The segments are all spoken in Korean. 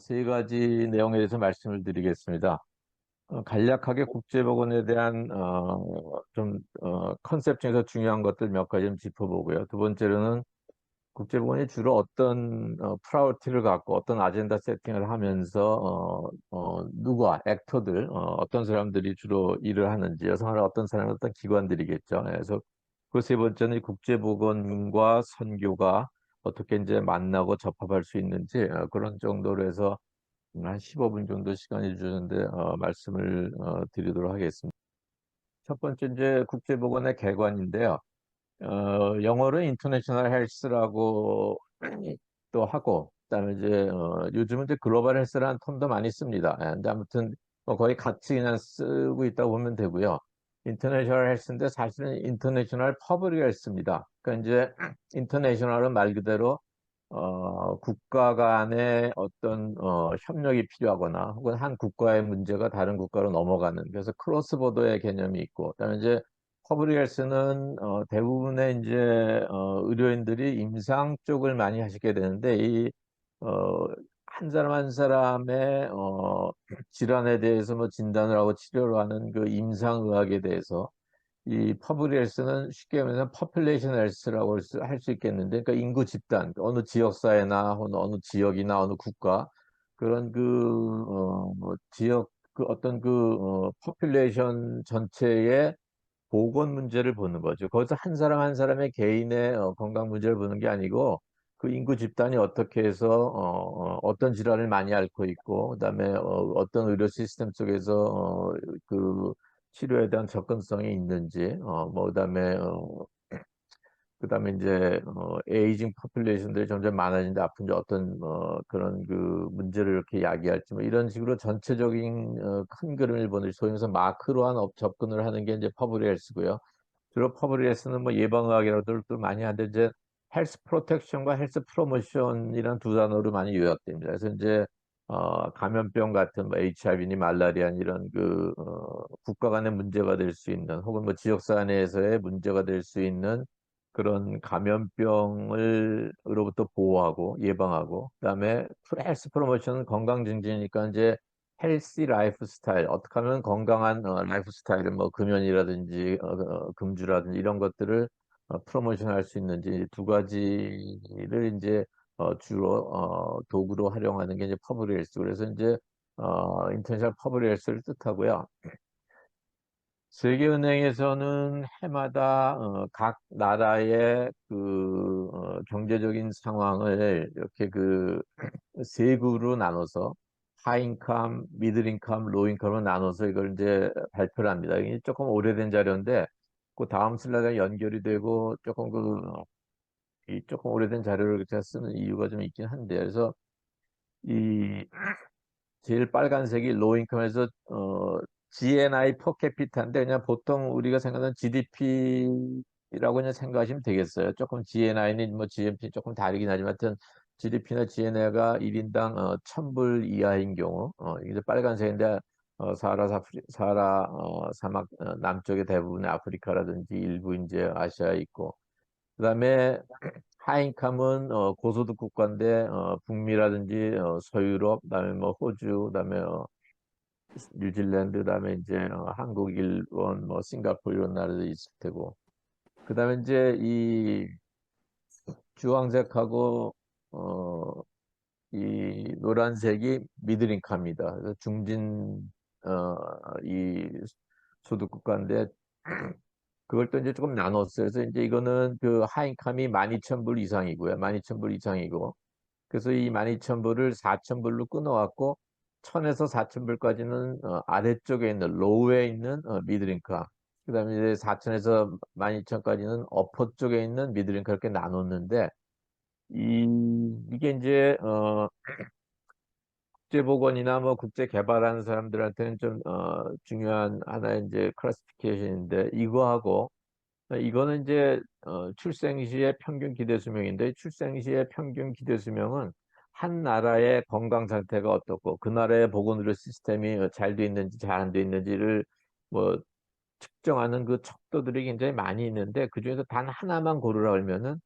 세 가지 내용에 대해서 말씀을 드리겠습니다. 어, 간략하게 국제보건에 대한 어, 좀 어, 컨셉 중에서 중요한 것들 몇 가지 좀 짚어보고요. 두 번째로는 국제보건이 주로 어떤 어, 프라이어티를 갖고 어떤 아젠다 세팅을 하면서 어, 어, 누가 액터들 어, 떤 사람들이 주로 일을 하는지 여성을 어떤 사람 어떤 기관들이겠죠. 그래서 그 세 번째는 국제보건과 선교가 어떻게 이제 만나고 접합할 수 있는지 어, 그런 정도로 해서 한 15분 정도 시간이 주는데 어, 말씀을 어, 드리도록 하겠습니다. 첫 번째 이제 국제보건의 개관인데요. 어, 영어로 인터내셔널 헬스라고 또 하고 그다음에 이제 어, 요즘은 이제 글로벌 헬스라는 텀도 많이 씁니다. 예, 근데 아무튼 뭐 거의 같이 그냥 쓰고 있다고 보면 되고요. 인터내셔널 헬스인데 사실은 인터내셔널 퍼블릭 헬스입니다. 그러니까 이제 인터내셔널은 말 그대로 어, 국가 간의 어떤 어, 협력이 필요하거나 혹은 한 국가의 문제가 다른 국가로 넘어가는 그래서 크로스 보더의 개념이 있고 그다음에 이제 퍼블릭 헬스는 어, 대부분의 이제 어, 의료인들이 임상 쪽을 많이 하시게 되는데 이 어, 한 사람 한 사람의 어, 질환에 대해서 뭐 진단을 하고 치료를 하는 그 임상의학에 대해서 이 퍼블릭 헬스는 쉽게 말하면 퍼플레이션 헬스라고 할 수 있겠는데, 그러니까 인구 집단, 어느 지역사회나 어느, 어느 지역이나 어느 국가 그런 그, 어, 뭐 지역 그 어떤 그 어, 퍼플레이션 전체의 보건 문제를 보는 거죠. 거기서 한 사람 한 사람의 개인의 어, 건강 문제를 보는 게 아니고 그 인구 집단이 어떻게 해서 어, 어떤 질환을 많이 앓고 있고 그다음에 어, 떤 의료 시스템 속에서 어, 그 치료에 대한 접근성이 있는지 어, 뭐 그다음에 어, 그다음에 이제 어, 에이징 포퓰레이션들이 점점 많아지는데 앞으로 어떤 어, 그런 그 문제를 이렇게 야기할지 뭐 이런 식으로 전체적인 어, 큰 그림을 보는 소위 말해서 마크로한 업 접근을 하는 게 이제 퍼블릭 헬스고요. 주로 퍼블릭 헬스는 뭐 예방의학이라도 많이 하는데 이제 헬스 프로텍션과 헬스 프로모션이란 두 단어로 많이 요약됩니다. 그래서 이제 어, 감염병 같은 뭐 HIV니 말라리아 이런 그 어, 국가 간의 문제가 될 수 있는 혹은 뭐 지역사 내에서의 문제가 될 수 있는 그런 감염병을로부터 보호하고 예방하고 그다음에 헬스 프로모션은 건강 증진이니까 이제 헬시 라이프 스타일 어떻게 하면 건강한 어, 라이프 스타일을 뭐 금연이라든지 어, 어, 금주라든지 이런 것들을 어, 프로모션 할 수 있는지 두 가지를 이제 어, 주로 어, 도구로 활용하는 게 이제 퍼블릭 헬스 그래서 이제 어, 인터내셔널 퍼블릭 헬스를 뜻하고요. 세계은행에서는 해마다 어, 각 나라의 그 어, 경제적인 상황을 이렇게 그 세 그룹으로 나눠서 하인컴, 미들인컴, 로인컴으로 나눠서 이걸 이제 발표를 합니다. 이게 조금 오래된 자료인데 그 다음 슬라이드에 연결이 되고 조금 그 이 조금 오래된 자료를 제가 쓰는 이유가 좀 있긴 한데 그래서 이 제일 빨간색이 로인컴에서 어 GNI 퍼 캐피타인데 그냥 보통 우리가 생각하는 GDP라고 그냥 생각하시면 되겠어요. 조금 GNI는 뭐 GNP 조금 다르긴 하지만 하여튼 GDP나 GNI가 1인당 어, 1000불 이하인 경우 어, 이게 빨간색인데 어, 사하라 사프리, 사하라 어, 사막 어, 남쪽의 대부분의 아프리카라든지 일부 이제 아시아에 있고 그다음에 하인캄은 어, 고소득 국가인데 어, 북미라든지 어, 서유럽, 그다음에 뭐 호주, 그다음에 어, 뉴질랜드, 그다음에 이제 어, 한국, 일본, 뭐 싱가포르 이런 나라도 있을 테고, 그다음에 이제 이 주황색하고 어, 이 노란색이 미드링카입니다. 중진 어, 이 소득 국가인데 그걸 또 이제 조금 나눴어요. 그래서 이제 이거는 그 하인캄이 12,000불 이상이고요. 12,000불 이상이고. 그래서 이 12,000불을 4,000불로 끊어왔고 1,000에서 4,000불까지는 어, 아래쪽에 있는 로우에 있는 어, 미드링카. 그 다음에 이제 4,000에서 12,000까지는 어퍼 쪽에 있는 미드링카 이렇게 나눴는데 이, 이게 이제 어, 국제보건이나 뭐 국제 개발하는 사람들한테는 좀 어, 중요한 하나의 이제 클래시피케이션인데 이거하고 이거는 이제 어, 출생 시의 평균 기대 수명인데 출생 시의 평균 기대 수명은 한 나라의 건강 상태가 어떻고 그 나라의 보건의료 시스템이 잘 돼 있는지 잘 안 돼 있는지를 뭐 측정하는 그 척도들이 굉장히 많이 있는데 그 중에서 단 하나만 고르라 하면은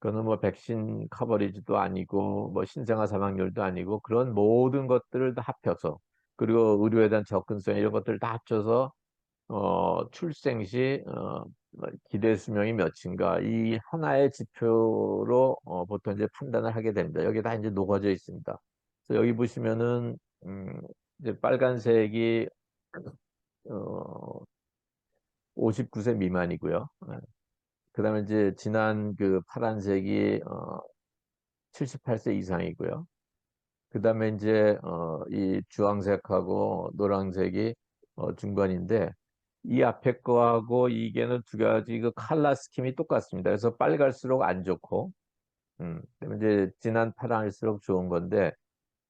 그거는 뭐 백신 커버리지도 아니고 뭐 신생아 사망률도 아니고 그런 모든 것들을 다 합쳐서 그리고 의료에 대한 접근성 이런 것들을 다 합쳐서 어, 출생 시 어, 뭐 기대 수명이 몇인가 이 하나의 지표로 어, 보통 이제 판단을 하게 됩니다. 여기 다 이제 녹아져 있습니다. 그래서 여기 보시면은 음, 이제 빨간색이 어, 59세 미만이고요. 그 다음에 이제 진한 그 파란색이 어, 78세 이상이고요. 그 다음에 이제 어, 이 주황색하고 노란색이 어, 중간인데 이 앞에 거하고 이게는 두 가지 그 칼라 스킴이 똑같습니다. 그래서 빨갈수록 안 좋고, 음, 이제 진한 파란일수록 좋은 건데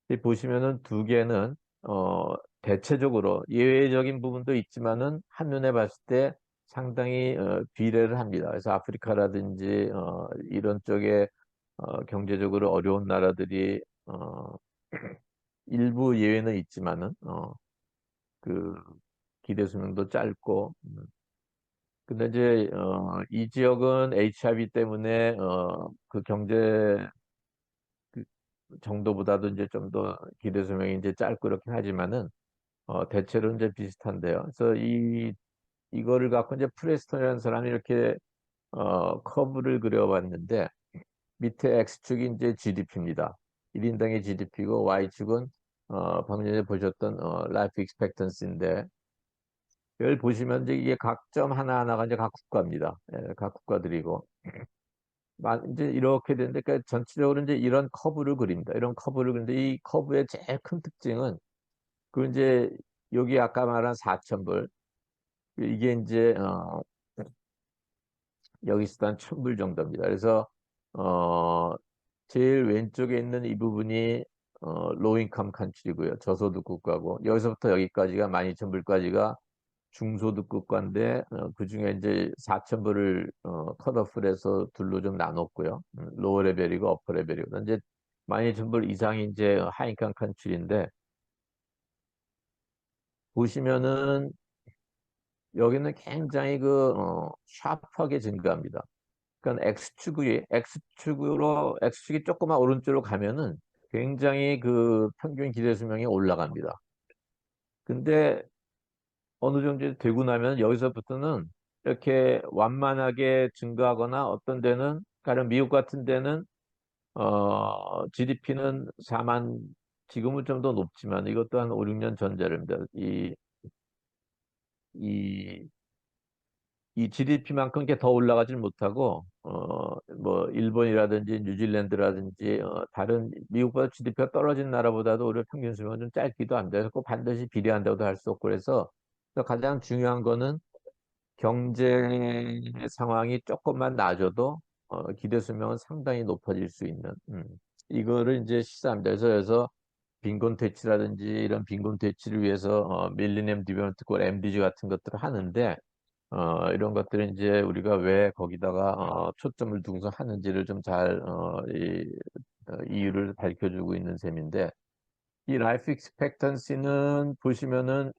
이 보시면은 두 개는 어, 대체적으로 예외적인 부분도 있지만은 한눈에 봤을 때 상당히 어, 비례를 합니다. 그래서 아프리카라든지 어, 이런 쪽에 어, 경제적으로 어려운 나라들이 어, 일부 예외는 있지만은 어, 그 기대 수명도 짧고 음. 근데 이제 어, 이 지역은 HIV 때문에 어, 그 경제 그 정도보다도 이제 좀 더 기대 수명이 이제 짧고 이렇게 하지만은 어, 대체로 이제 비슷한데요. 그래서 이 이거를 갖고 이제 프레스턴이라는 사람이 이렇게 어, 커브를 그려봤는데 밑에 X축이 이제 GDP입니다. 1인당의 GDP고 Y축은 어, 방금 전에 보셨던 어, 라이프 익스펙턴시인데 여기 보시면 이제 이게 각점 하나하나가 이제 각 국가입니다. 예, 각 국가들이고 이제 이렇게 되는데 그러니까 전체적으로 이제 이런 커브를 그립니다. 이런 커브를 그리는데 이 커브의 제일 큰 특징은 그 이제 여기 아까 말한 4천불 이게 이제 어, 여기 있었던 천불 정도입니다. 그래서 어, 제일 왼쪽에 있는 이 부분이 어, 로인컴 칸출이고요. 저소득 국가고 여기서부터 여기까지가 12,000불까지가 중소득 국가인데 어, 그 중에 이제 4,000불을 어, 컷오프를 해서 둘로 좀 나눴고요. 음, 로어 레벨이고 어퍼 레벨이고 이제 12,000불 이상이 이제 하인칸 칸출인데 보시면은 여기는 굉장히 그 어, 샤프하게 증가합니다. 그러니까 X축이 X축으로 X축이 조금만 오른쪽으로 가면은 굉장히 그 평균 기대 수명이 올라갑니다. 근데 어느 정도 되고 나면 여기서부터는 이렇게 완만하게 증가하거나 어떤 데는 가령 미국 같은 데는 어 GDP는 4만 지금은 좀 더 높지만 이것도 한 5, 6년 전제입니다. 이, 이, 이 GDP만큼 더 올라가질 못하고 어 뭐 일본이라든지 뉴질랜드라든지 어, 다른 미국보다 GDP가 떨어진 나라보다도 오히려 평균 수명은 좀 짧기도 합니다. 그래서 꼭 반드시 비례한다고도 할 수 없고 그래서 가장 중요한 거는 경제 상황이 조금만 나아져도 어, 기대 수명은 상당히 높아질 수 있는 음. 이거를 이제 시사합니다. 그래서, 그래서 빈곤 퇴치라든지 이런 빈곤 퇴치를 위해서 어, 밀리니엄 디벨롭먼트 골 MDG 같은 것들을 하는데 어, 이런 것들은 이제 우리가 왜 거기다가 어, 초점을 두고서 하는지를 좀 잘 어, 이, 어, 이유를 밝혀주고 있는 셈인데 이 라이프 익스펙턴시는 보시면은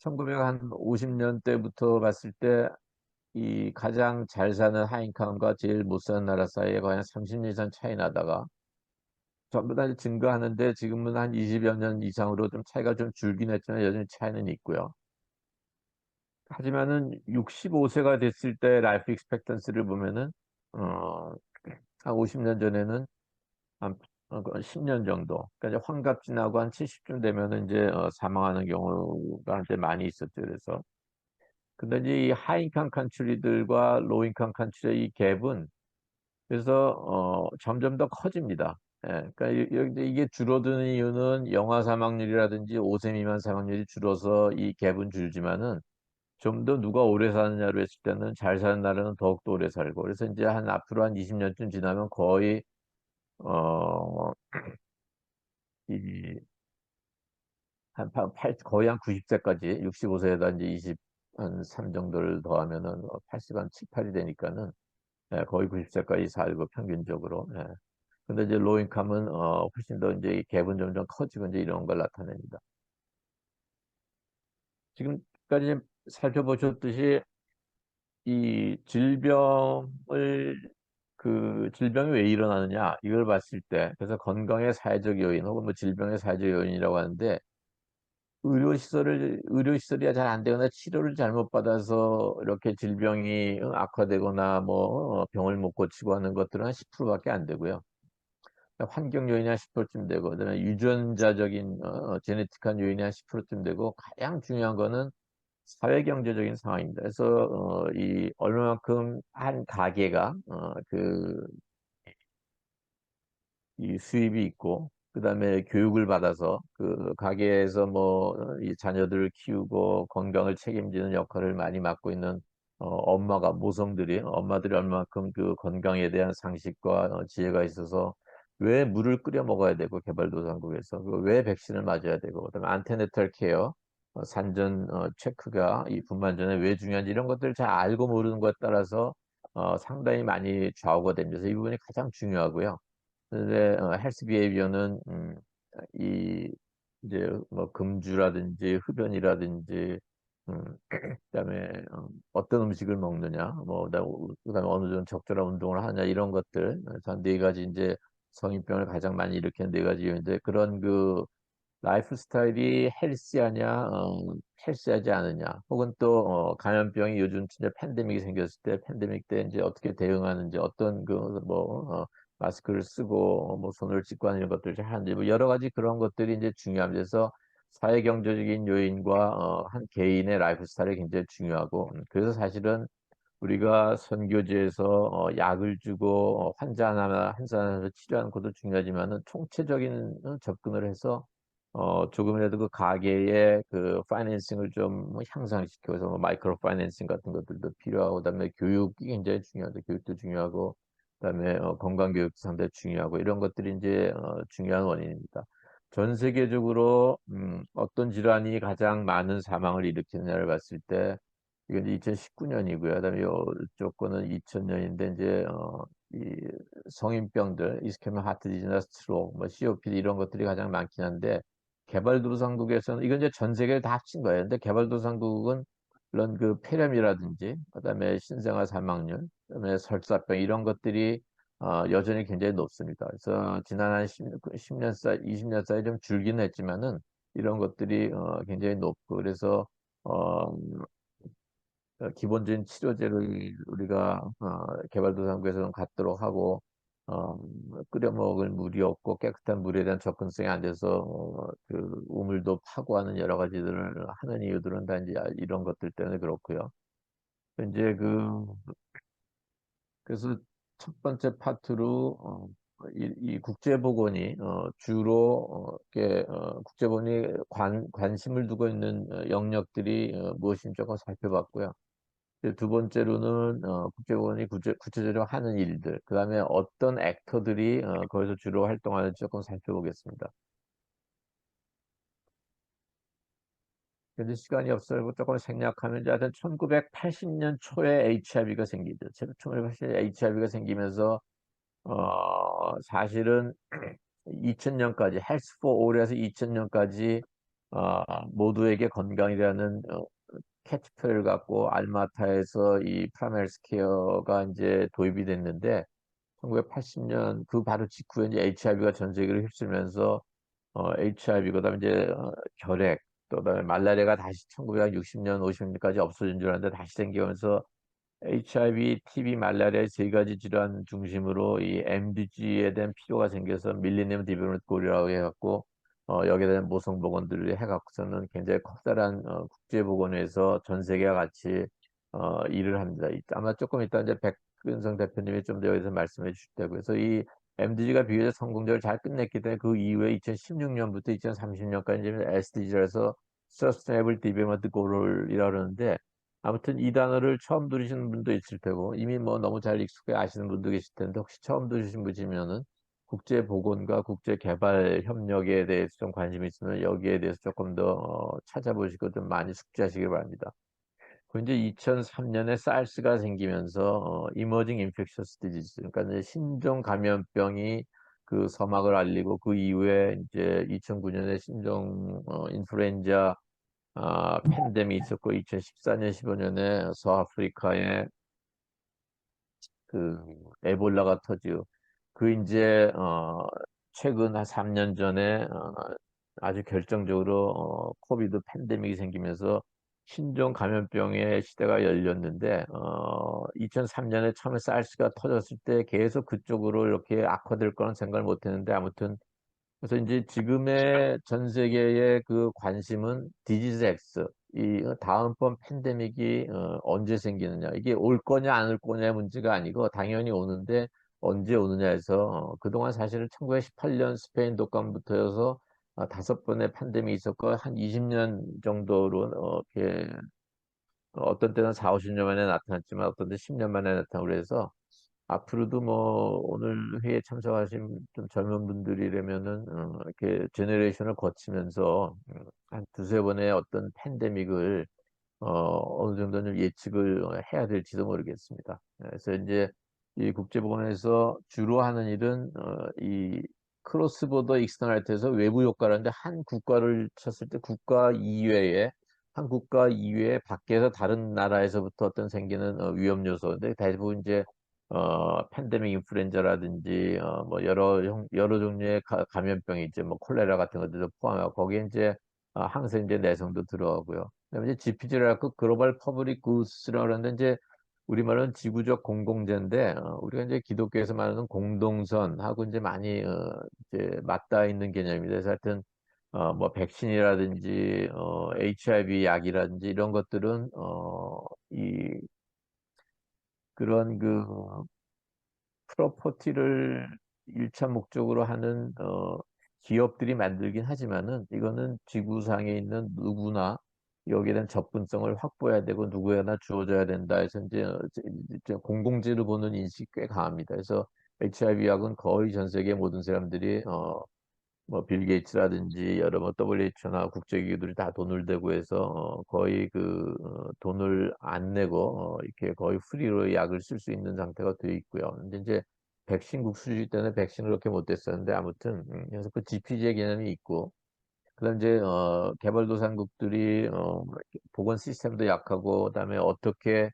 1950년대부터 봤을 때 이 가장 잘 사는 하인칸과 제일 못 사는 나라 사이에 한 30년 이상 차이 나다가 전부 다 증가하는데 지금은 한 20여 년 이상으로 좀 차이가 좀 줄긴 했지만 여전히 차이는 있고요. 하지만은 65세가 됐을 때 라이프 익스펙턴스를 보면은 어, 한 50년 전에는 한 10년 어, 정도. 그러니까 이제 환갑 지나고 한 70쯤 되면은 이제 어, 사망하는 경우가 이제 많이 있었죠. 그래서 근데 이제 이 하인칸 칸츄리들과 로인칸 칸츄리의 이 갭은 그래서 어, 점점 더 커집니다. 예, 그러니까 이게 줄어드는 이유는 영아 사망률이라든지 5세 미만 사망률이 줄어서 이 갭은 줄지만은 좀 더 누가 오래 사느냐로 했을 때는 잘 사는 나라는 더욱더 오래 살고 그래서 이제 한 앞으로 한 20년쯤 지나면 거의 어, 이, 한 8, 거의 한 90세까지, 65세에다 이제 20, 한 3 정도를 더하면은 80, 한 7, 8이 되니까는, 예, 거의 90세까지 살고 평균적으로. 예. 근데 이제 로인캄은, 어, 훨씬 더 이제 갭은 점점 커지고 이제 이런 걸 나타냅니다. 지금까지 살펴보셨듯이 이 질병을 그 질병이 왜 일어나느냐 이걸 봤을 때 그래서 건강의 사회적 요인 혹은 뭐 질병의 사회적 요인이라고 하는데 의료 시설을 의료 시설이 잘 안 되거나 치료를 잘못 받아서 이렇게 질병이 악화되거나 뭐 어, 병을 못 고치고 하는 것들은 한 10%밖에 안 되고요. 환경 요인이 한 10%쯤 되고 그다음에 유전자적인 어, 제네틱한 요인이 한 10%쯤 되고 가장 중요한 거는 사회 경제적인 상황입니다. 그래서 어, 이 얼마만큼 한 가게가 어, 그이 수입이 있고 그다음에 교육을 받아서 그 가게에서 뭐 이 자녀들을 키우고 건강을 책임지는 역할을 많이 맡고 있는 어, 엄마가 모성들이 엄마들이 얼마만큼 그 건강에 대한 상식과 어, 지혜가 있어서 왜 물을 끓여 먹어야 되고 개발도상국에서 그왜 백신을 맞아야 되고 그다음에 안테네탈 케어 어, 산전 어, 체크가 이 분만 전에 왜 중요한지 이런 것들을 잘 알고 모르는 것에 따라서 어, 상당히 많이 좌우가 됩니다. 이 부분이 가장 중요하고요. 근데 어, 헬스 비헤이비어는 음, 이 이제 뭐 금주라든지 흡연이라든지 음, 그다음에 어, 어떤 음식을 먹느냐, 뭐 그다음에 어느 정도 적절한 운동을 하냐 이런 것들 한 네 가지 이제 성인병을 가장 많이 일으키는 네 가지 요인데 그런 그 라이프 스타일이 헬스하냐, 어, 헬스하지 않느냐, 혹은 또 어, 감염병이 요즘 진짜 팬데믹이 생겼을 때 팬데믹 때 이제 어떻게 대응하는지 어떤 그뭐 어, 마스크를 쓰고 뭐 손을 씻고 하는 것들을 잘 하는지 뭐 여러 가지 그런 것들이 이제. 그래서 사회 경제적인 요인과 어, 한 개인의 라이프 스타일이 굉장히 중요하고 음, 그래서 사실은 우리가 선교제에서 어, 약을 주고 어, 환자 하나 한 사람을 치료하는 것도 중요하지만은 총체적인 어, 접근을 해서 어, 조금이라도 그 가게의 그 파이낸싱을 좀 향상시켜서 뭐 마이크로 파이낸싱 같은 것들도 필요하고 그다음에 교육이 굉장히 중요하다. 교육도 중요하고 그다음에 어, 건강 교육도 상당히 중요하고 이런 것들이 이제 어, 중요한 원인입니다. 전 세계적으로 음, 어떤 질환이 가장 많은 사망을 일으키느냐를 봤을 때 이건 2019년이고요. 그다음에 이쪽 거는 2000년인데 이제 어, 이 성인병들, 이스케미 하트 디지나 스트로크, 뭐 COPD 이런 것들이 가장 많긴 한데 개발도상국에서는 이건 이제 전 세계를 다 합친 거예요. 근데 개발도상국은 물론 그 폐렴이라든지 그다음에 신생아 사망률, 그다음에 설사병 이런 것들이 어, 여전히 굉장히 높습니다. 그래서 지난 한 10, 10년 사이, 20년 사이 좀 줄기는 했지만은 이런 것들이 어, 굉장히 높고 그래서 어, 기본적인 치료제를 우리가 어, 개발도상국에서는 갖도록 하고 어, 끓여 먹을 물이 없고 깨끗한 물에 대한 접근성이 안 돼서 어, 그 우물도 파고하는 여러 가지들을 하는 이유들은 다 이제 이런 것들 때문에 그렇고요. 이제 그 그래서 첫 번째 파트로 어, 이, 이 국제보건이 어, 주로 어, 이렇게 어, 국제보건이 관, 관심을 두고 있는 어, 영역들이 어, 무엇인지 조금 살펴봤고요. 두 번째로는 어, 국제보건이 구체, 구체적으로 하는 일들, 그 다음에 어떤 액터들이 어, 거기서 주로 활동하는지 조금 살펴보겠습니다. 근데 시간이 없어서 조금 생략하면 하여튼 1980년 초에 HIV가 생기죠. 1980년 HIV가 생기면서 어, 사실은 2000년까지 헬스 포 올에서 2000년까지 어, 모두에게 건강이라는 어, 캐치프레이를 갖고 알마타에서 이 프라멜스 케어가 이제 도입이 됐는데 1980년 그 바로 직후에 이제 HIV가 전 세계를 휩쓸면서 어, HIV 그다음에 이제 어, 결핵 또 그다음에 말라리아가 다시 1960년 50년까지 없어진 줄 알았는데 다시 생기면서 HIV, TB, 말라리아 세 가지 질환 중심으로 이 MDG에 대한 필요가 생겨서 밀리니엄 디벨롭먼트 골이라고 해갖고 어, 여기에 대한 모성보건들을 해갖고서는 굉장히 커다란 어, 국제보건에서 전 세계와 같이 어, 일을 합니다. 아마 조금 이따 이제 백근성 대표님이 좀 더 여기서 말씀해 주실 테고 그래서 이 MDG가 비교적 성공적으로 잘 끝냈기 때문에 그 이후에 2016년부터 2030년까지 SDG에서 Sustainable Development Goal이라 그러는데 아무튼 이 단어를 처음 들으시는 분도 있을 테고 이미 뭐 너무 잘 익숙해 아시는 분도 계실 텐데 혹시 처음 들으신 분이면은 국제 보건과 국제 개발 협력에 대해서 좀 관심이 있으면 여기에 대해서 조금 더 어, 찾아보시고 좀 많이 숙지하시기 바랍니다. 그 이제 2003년에 사스가 생기면서 어, 이머징 인펙셔스 디지즈 그러니까 신종 감염병이 그 서막을 알리고 그 이후에 이제 2009년에 신종 어, 인플루엔자 아, 팬데믹이 있었고 2014년 15년에 서아프리카에 그 에볼라가 터지고 그 이제 어 최근 한 3년 전에 어, 아주 결정적으로 어, 코비드 팬데믹이 생기면서 신종 감염병의 시대가 열렸는데 어, 2003년에 처음에 사르스가 터졌을 때 계속 그쪽으로 이렇게 악화될 거라는 생각을 못 했는데 아무튼 그래서 이제 지금의 전 세계의 그 관심은 디지즈 X, 이 다음번 팬데믹이 어, 언제 생기느냐. 이게 올 거냐 안 올 거냐의 문제가 아니고 당연히 오는데 언제 오느냐에서 어, 그동안 사실은 1918년 스페인 독감부터여서 어, 다섯 번의 팬데믹이 있었고 한 20년 정도로 어, 이렇게 어떤 때는 4, 50년 만에 나타났지만 어떤 때 10년 만에 나타나고 그래서 앞으로도 뭐 오늘 회의에 참석하신 좀 젊은 분들이라면은 어, 이렇게 제너레이션을 거치면서 음, 한 두세 번의 어떤 팬데믹을 어, 어느 정도는 예측을 해야 될지도 모르겠습니다. 그래서 이제 이 국제보건에서 주로 하는 일은 어, 이 크로스보더 익스터널리티에서 외부 효과라는데 한 국가를 쳤을 때 국가 이외에 한 국가 이외에 밖에서 다른 나라에서부터 어떤 생기는 어, 위험 요소인데 대부분 이제 어, 팬데믹 인플루엔자라든지, 어, 뭐, 여러, 형- 여러 종류의 가, 감염병이 있죠. 뭐, 콜레라 같은 것들도 포함하고, 거기에 이제, 어, 항생제 내성도 들어가고요. 그다음에 이제 GPG라고 글로벌 퍼블릭 구스라고 그러는데, 이제, 우리말은 지구적 공공재인데, 어, 우리가 이제 기독교에서 말하는 공동선하고 이제 많이, 어, 이제 맞닿아 있는 개념입니다. 그래서 하여튼, 어, 뭐, 백신이라든지, 어, HIV 약이라든지 이런 것들은, 어, 이, 그런 그 프로퍼티를 일차 목적으로 하는 어, 기업들이 만들긴 하지만은 이거는 지구상에 있는 누구나 대한 접근성을 확보해야 되고 누구에나 주어져야 된다 해서 이제, 공공재로 보는 인식이 꽤 강합니다. 그래서 HIV 약은 거의 전 세계 모든 사람들이 어, 뭐 빌 게이츠라든지 여러 뭐 WHO나 국제기구들이 다 돈을 대고 해서 어, 거의 그 어, 돈을 안 내고 어, 이렇게 거의 프리로 약을 쓸 수 있는 상태가 되어 있고요. 근데 이제 백신 국 수주일 때는 백신을 그렇게 못 됐었는데 아무튼 음, 그래서 그 GPG의 개념이 있고 그다음 이제 어, 개발도상국들이 어, 보건 시스템도 약하고 그다음에 어떻게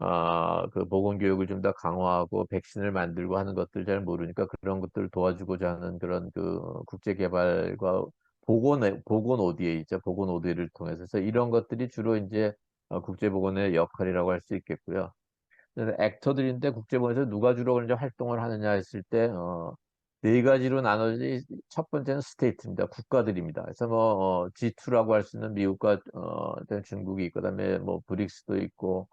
아, 그 보건 교육을 좀 더 강화하고 백신을 만들고 하는 것들 잘 모르니까 그런 것들을 도와주고자 하는 그런 그 국제 개발과 보건 보건 ODA죠. 보건 ODA를 통해서 그래서 이런 것들이 주로 이제 어, 국제 보건의 역할이라고 할 수 있겠고요. 액터들인데 국제보건에서 누가 주로 그런 활동을 하느냐 했을 때, 어, 네 가지로 나눠지, 첫 번째는 스테이트입니다. 국가들입니다. 그래서 뭐, 어, G2라고 할 수 있는 미국과, 어, 중국이 있고, 그 다음에 뭐, 브릭스도 있고,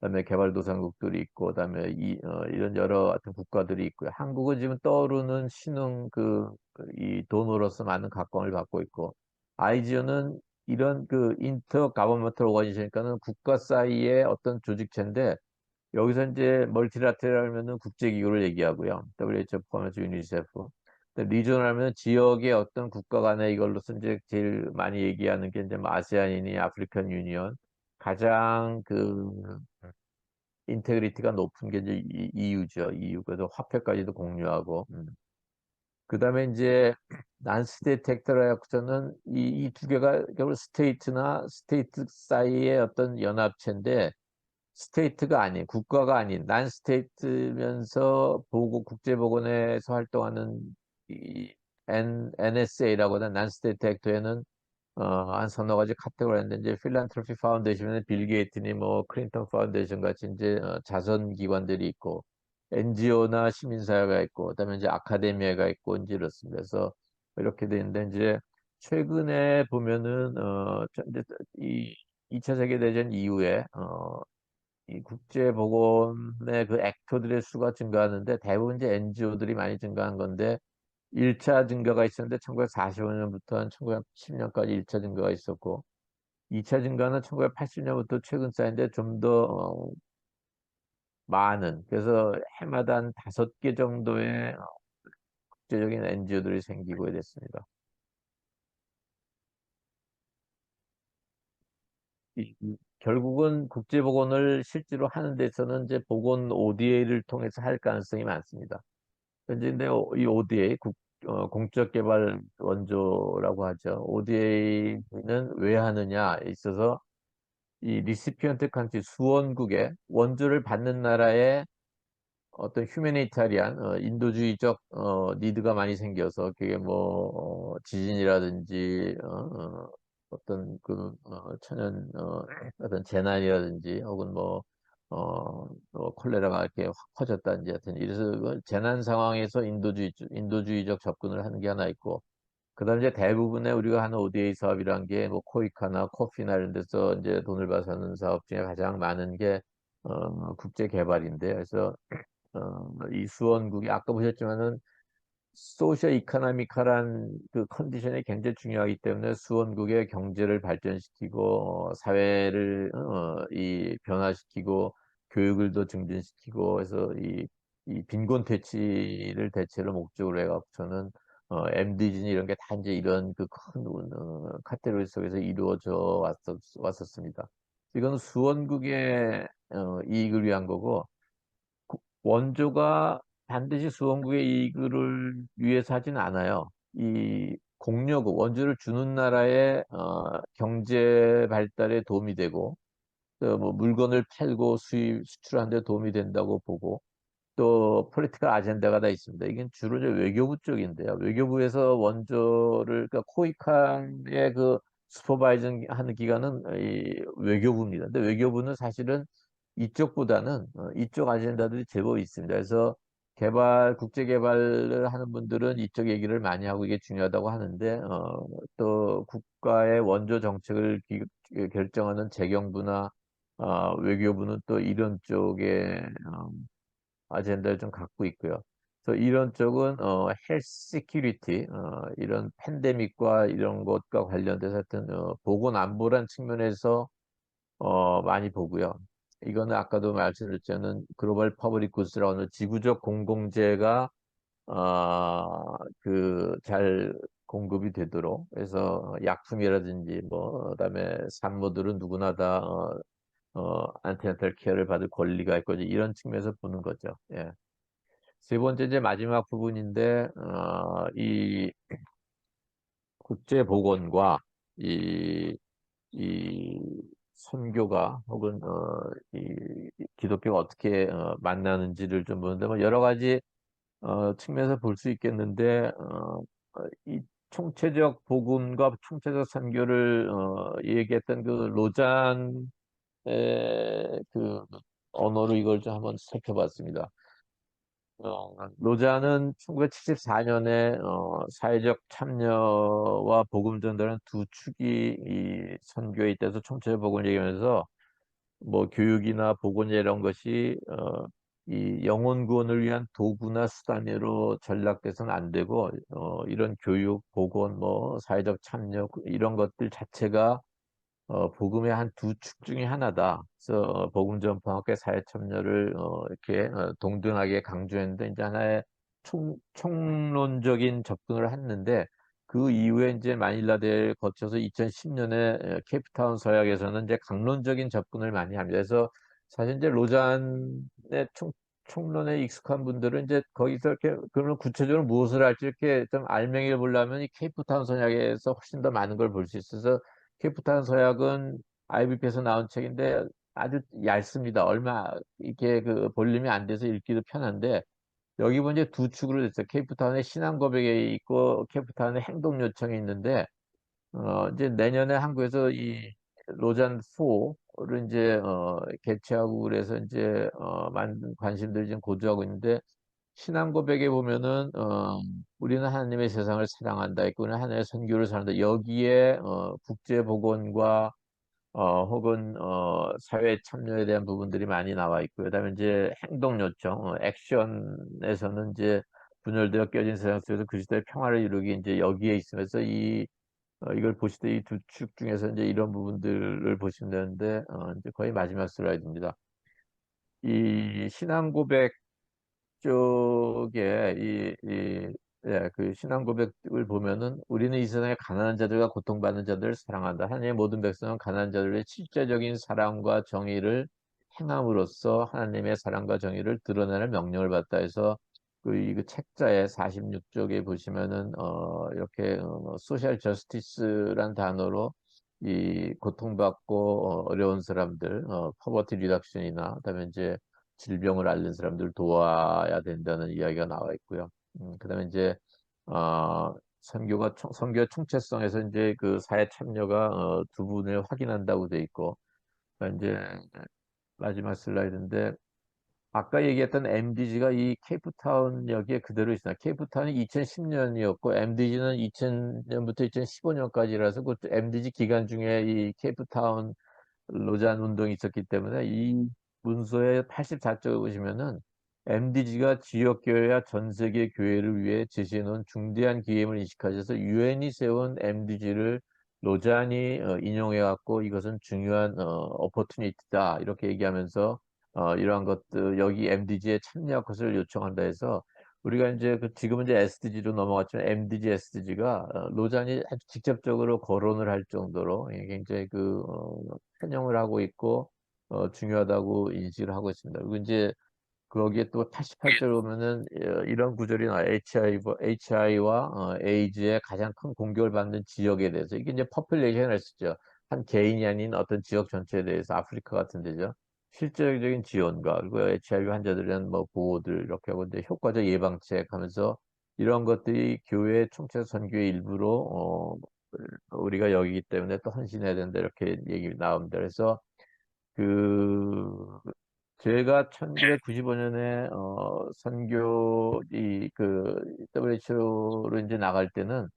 그 다음에 개발도상국들이 있고, 그 다음에 이, 어, 이런 여러 같은 국가들이 있고요. 한국은 지금 떠오르는 신흥 그, 이 돈으로서 많은 각광을 받고 있고, 아이지어는 이런 그 인터 가버먼트 오가니제이션이니까는 국가 사이의 어떤 조직체인데, 여기서 이제 멀티라테럴 하면은 국제기구를 얘기하고요. WHO 포함해서 유니세프. 리존 하면 지역의 어떤 국가 간의 이걸로서 이제 제일 많이 얘기하는 게 이제 뭐 아세안이니 아프리칸 유니언. 가장 그 인테그리티가 높은 게 이제 EU죠. EU. 그래서 화폐까지도 공유하고. 음. 그 다음에 이제 난스테이트 텍터라이크서는 이 두 개가 결국 스테이트나 스테이트 사이의 어떤 연합체인데 스테이트가 아닌 국가가 아닌 난 스테이트면서 보고 국제보건에서 활동하는 이 N, NSA라고 하는 난 스테이트 액터에는 어, 한 서너 가지 카테고리가 있는데 이제 필란트로피 파운데이션은 빌 게이트니 뭐 클린턴 파운데이션 같이 이제 어, 자선 기관들이 있고 NGO나 시민사회가 있고 그다음에 이제 아카데미아가 있고 이제 이렇습니다. 그래서 이렇게 돼 있는데 이제 최근에 보면은 어 이 2차 세계대전 이후에 어, 이 국제보건의 그 액터들의 수가 증가하는데 대부분 이제 NGO들이 많이 증가한 건데 1차 증가가 있었는데 1945년부터 한 1910년까지 1차 증가가 있었고 2차 증가는 1980년부터 최근 사이인데 좀더 어, 많은 그래서 해마다 한 다섯 개 정도의 어, 국제적인 NGO들이 생기고 됐습니다. 이, 결국은 국제보건을 실제로 하는 데서는 이제 보건 ODA를 통해서 할 가능성이 많습니다. 현재 근데 이 ODA 국, 어, 공적개발 원조라고 하죠. ODA는 왜 하느냐 있어서 이 리시피언트 컨트리 수원국에 원조를 받는 나라의 어떤 휴메니타리안 어, 인도주의적 어, 니드가 많이 생겨서 그게 뭐 어, 지진이라든지 어, 어, 떤 그 어, 천연 어, 어떤 재난이라든지 혹은 뭐 어, 뭐 콜레라가 이렇게 확 퍼졌다든지 하여튼 이래서 그 재난 상황에서 인도주의 인도주의적 접근을 하는 게 하나 있고 그다음에 이제 대부분의 우리가 하는 ODA 사업이란 게 뭐 코이카나 코피나 이런 데서 이제 돈을 봐서 하는 사업 중에 가장 많은 게 어, 국제 개발인데 그래서 어, 이 수원국이 아까 보셨지만은 소셜 이코노미카란 그 컨디션이 굉장히 중요하기 때문에 수원국의 경제를 발전시키고 어, 사회를 어, 이 변화시키고 교육을 더 증진시키고 해서 이, 이 빈곤 퇴치를 대체로 목적으로 해갖고서는 어, MDG 이런 게 다 이제 이런 그큰 어, 카테고리 속에서 이루어져 왔었, 왔었습니다. 이건 수원국의 어, 이익을 위한 거고 원조가 반드시 수원국의 이익을 위해서 하진 않아요. 이 공여국, 원조를 주는 나라의 어, 경제 발달에 도움이 되고, 또뭐 물건을 팔고 수입, 수출하는 데 도움이 된다고 보고, 또 폴리티컬 아젠다가 다 있습니다. 이게 주로 이제 외교부 쪽인데요. 외교부에서 원조를, 그러니까 코이칸의 그 슈퍼바이징 하는 기관은 이 외교부입니다. 근데 외교부는 사실은 이쪽보다는 어, 이쪽 아젠다들이 제법 있습니다. 그래서 개발, 국제 개발을 하는 분들은 이쪽 얘기를 많이 하고 이게 중요하다고 하는데, 어, 또 국가의 원조 정책을 기, 결정하는 재경부나 어, 외교부는 또 이런 쪽에 어, 아젠다를 좀 갖고 있고요. 그래서 이런 쪽은 어, 헬스 시큐리티 어, 이런 팬데믹과 이런 것과 관련돼서 하여튼 어, 보건 안보란 측면에서 어, 많이 보고요. 이거는 아까도 말씀드렸지만 글로벌 퍼블릭 구스라고 하는 지구적 공공재가 어, 그잘 공급이 되도록 그래서 약품이라든지 뭐 그다음에 산모들은 누구나 다 어, 어, 안티나탈 케어를 받을 권리가 있고 이런 측면에서 보는 거죠. 예. 세 번째 이제 마지막 부분인데 어, 이 국제 보건과 이, 이 선교가 혹은 어, 이 기독교가 어떻게 어, 만나는지를 좀 보는데 뭐 여러 가지 어, 측면에서 볼 수 있겠는데 어, 어, 이 총체적 복음과 총체적 선교를 어, 얘기했던 그 로잔의 그 언어로 이걸 좀 한번 살펴봤습니다. 어, 로자는 1974년에 어, 사회적 참여와 복음 전달은 두 축이 이 선교에 있대서 총체적 복음을 얘기하면서 뭐 교육이나 보건이 이런 것이 어, 이 영혼 구원을 위한 도구나 수단으로 전락돼서는 안 되고 어, 이런 교육, 보건, 뭐 사회적 참여 이런 것들 자체가 어, 복음의 한 두 축 중에 하나다. 그래서 어, 복음 전파학회 사회 참여를 어, 이렇게 어, 동등하게 강조했는데 이제 하나의 총, 총론적인 접근을 했는데 그 이후에 이제 마닐라대를 거쳐서 2010년에 케이프타운 서약에서는 이제 강론적인 접근을 많이 합니다. 그래서 사실 이제 로잔의 총, 총론에 익숙한 분들은 이제 거기서 이렇게 그러면 구체적으로 무엇을 할지 이렇게 좀 알맹이를 보려면 이 케이프타운 서약에서 훨씬 더 많은 걸 볼 수 있어서 케이프타운 서약은 IBP에서 나온 책인데 아주 얇습니다. 얼마 이렇게 그 볼륨이 안 돼서 읽기도 편한데 여기 보면 이제 두 축으로 됐어요. 케이프타운에 신앙 고백이 있고 케이프타운에 행동 요청이 있는데 어 이제 내년에 한국에서 이 로잔 4를 이제 어 개최하고 그래서 이제 어 많은 관심들이 좀 고조하고 있는데 신앙 고백에 보면은 어, 우리는 하나님의 세상을 사랑한다 우리는 하나님의 선교를 사는다 여기에 어, 국제 보건과 어, 혹은 어, 사회 참여에 대한 부분들이 많이 나와 있고요. 그다음에 이제 행동 요청, 어, 액션에서는 이제 분열되어 껴진 세상 속에서 그리스도의 평화를 이루기 이제 여기에 있으면서 이 어, 이걸 보시되 이두 축 중에서 이제 이런 부분들을 보시면 되는데 어, 이제 거의 마지막 슬라이드입니다. 이 신앙 고백 쪽에 이, 이 예, 그 신앙 고백을 보면은 우리는 이 세상의 가난한 자들과 고통받는 자들을 사랑한다. 하나님의 모든 백성은 가난한 자들의 실제적인 사랑과 정의를 행함으로써 하나님의 사랑과 정의를 드러내는 명령을 받다 해서 그, 이 그 책자의 46쪽에 보시면은 어 이렇게 어, 소셜 저스티스란 단어로 이 고통받고 어, 어려운 사람들, 어, 퍼버티 리덕션이나 그다음에 이제 질병을 앓는 사람들 도와야 된다는 이야기가 나와 있고요. 음, 그다음에 이제 어, 선교가 총, 선교 총체성에서 이제 그 사회 참여가 어, 두 분을 확인한다고 돼 있고 그러니까 이제 마지막 슬라이드인데 아까 얘기했던 MDG가 이 케이프타운 역에 그대로 있습니다. 케이프타운이 2010년이었고 MDG는 2000년부터 2015년까지라서 그 MDG 기간 중에 이 케이프타운 로잔 운동이 있었기 때문에 이 문서의 84쪽에 보시면은 MDG가 지역교회와 전 세계 교회를 위해 제시해 놓은 중대한 기임을 인식하셔서 유엔이 세운 MDG를 로잔이 어, 인용해 갖고 이것은 중요한 어, 어퍼튜니티다 이렇게 얘기하면서 어, 이러한 것들 여기 MDG에 참여할 것을 요청한다 해서 우리가 이제 그 지금은 이제 SDG로 넘어갔지만 MDG, SDG가 어, 아주 직접적으로 거론을 할 정도로 예, 굉장히 그 어, 편용을 하고 있고 어, 중요하다고 인식을 하고 있습니다. 그리고 이제 거기에 또 88절 보면은 어, 이런 구절이 나와요. HIV, HI와 어, 에이즈의 가장 큰 공격을 받는 지역에 대해서 이게 이제 퍼플레이션을 쓰죠. 한 개인이 아닌 어떤 지역 전체에 대해서 아프리카 같은 데죠. 실질적인 지원과 그리고 HIV 환자들은 뭐 보호들 이렇게 하고 이제 효과적 예방책 하면서 이런 것들이 교회 총체 선교의 일부로 어, 우리가 여기기 때문에 또 헌신해야 된다 이렇게 얘기 나옵니다. 그래서 그 제가 1995년에 어, 선교 이 그 WHO로 이제 나갈 때는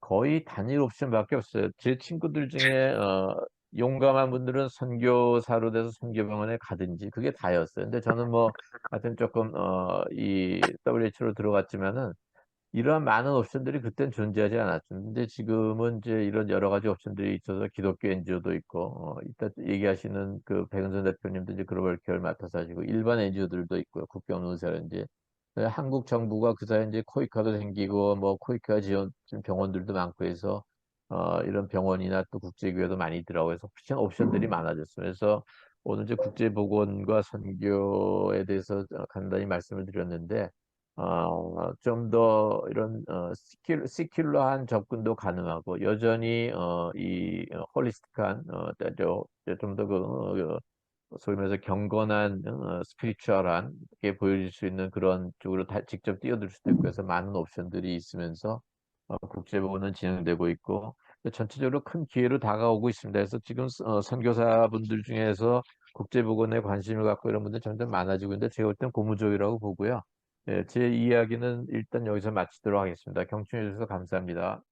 거의 단일 옵션밖에 없어요. 제 친구들 중에 어, 용감한 분들은 선교사로 돼서 선교병원에 가든지 그게 다였어요. 근데 저는 뭐 하여튼 조금 어, 이 WHO로 들어갔지만은 이러한 많은 옵션들이 그땐 존재하지 않았죠. 근데 지금은 이제 이런 여러 가지 옵션들이 있어서 기독교 NGO도 있고, 어, 이따 얘기하시는 그 백은선 대표님도 이제 글로벌 케어를 맡아서 하시고, 일반 NGO들도 있고요. 국경노사라든지. 한국 정부가 그 사이에 이제 코이카도 생기고, 뭐 코이카 지원 병원들도 많고 해서, 어, 이런 병원이나 또 국제교회도 많이 있더라고요. 그래서 옵션, 옵션들이 많아졌어요. 그래서 오늘 이제 국제보건과 선교에 대해서 간단히 말씀을 드렸는데, 어, 좀 더 이런 어, 시큐, 시큘러한 접근도 가능하고 여전히 어, 이 홀리스틱한 어, 좀더 그, 어, 그 소위 말해서 경건한 어, 스피리추얼한 게 보여질 수 있는 그런 쪽으로 다, 직접 뛰어들 수도 있고 해서 많은 옵션들이 있으면서 어, 국제보건은 진행되고 있고 전체적으로 큰 기회로 다가오고 있습니다. 그래서 지금 어, 선교사분들 중에서 국제보건에 관심을 갖고 이런 분들 점점 많아지고 있는데 제가 볼 땐 고무적이라고 보고요. 예, 제 이야기는 일단 여기서 마치도록 하겠습니다. 경청해 주셔서 감사합니다.